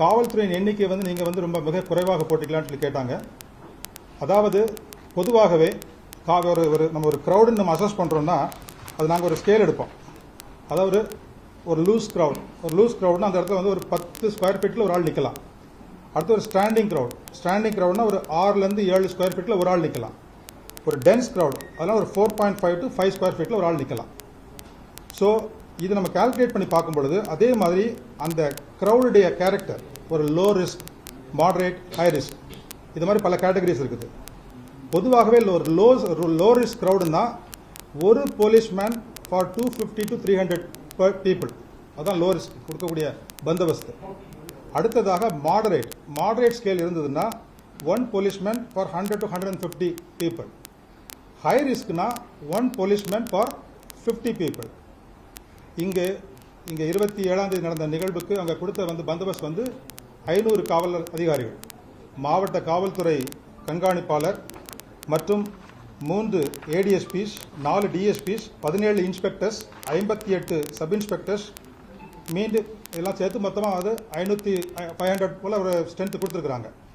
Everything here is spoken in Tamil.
காவல்துறையின் எண்ணிக்கை வந்து நீங்கள் வந்து ரொம்ப மிக குறைவாக போட்டிக்கலாம்னு சொல்லி கேட்டாங்க. அதாவது பொதுவாகவே கா ஒரு ஒரு நம்ம ஒரு க்ரௌடுன்னு நம்ம அசஸ் பண்ணுறோம்னா அது நாங்கள் ஒரு ஸ்கேல் எடுப்போம். அதாவது ஒரு லூஸ் க்ரௌட் ஒரு லூஸ் க்ரௌட்னா அந்த இடத்துல வந்து ஒரு பத்து ஸ்கொயர் ஃபீட்டில் ஒரு ஆள் நிற்கலாம் அடுத்து ஒரு ஸ்டாண்டிங் க்ரௌட் ஸ்டாண்டிங் க்ரௌட்னா ஒரு ஆறுலேருந்து ஏழு ஸ்கொயர் ஃபீட்டில் ஒரு ஆள் நிற்கலாம் ஒரு டென்ஸ் க்ரௌட் அதெல்லாம் ஒரு four point five to five square ஃபீட்டில் ஒரு ஆள் நிற்கலாம் ஸோ இது நம்ம கால்குலேட் பண்ணி பார்க்கும் பொழுது அதே மாதிரி அந்த க்ரௌடுடைய கேரக்டர் ஒரு low risk moderate high risk இது மாதிரி பல கேட்டகரிஸ் இருக்குது. பொதுவாகவே ஒரு லோ லோ ரிஸ்க் க்ரௌடுன்னா ஒரு policeman for two fifty to three hundred per people அதான் லோ ரிஸ்க் கொடுக்கக்கூடிய பந்தோபஸ்து. அடுத்ததாக மாடரேட் மாடரேட் ஸ்கேல் இருந்ததுன்னா one policeman for hundred to hundred and fifty people high ரிஸ்க்னா one policeman for fifty people இங்கு இங்கே இருபத்தி ஏழாம் தேதி நடந்த நிகழ்வுக்கு அங்கே கொடுத்த வந்து பந்தோபஸ்த் வந்து ஐநூறு காவல் அதிகாரிகள். மாவட்ட காவல்துறை கண்காணிப்பாளர் மற்றும் மூன்று ஏடிஎஸ்பிஸ் நாலு டிஎஸ்பிஸ் பதினேழு இன்ஸ்பெக்டர்ஸ் ஐம்பத்தி எட்டு சப் இன்ஸ்பெக்டர்ஸ் மீண்டும் எல்லாம் சேர்த்து மொத்தமாக அது ஐநூற்றி ஃபைவ் ஹண்ட்ரட் போல் ஒரு ஸ்ட்ரென்த் கொடுத்துருக்குறாங்க.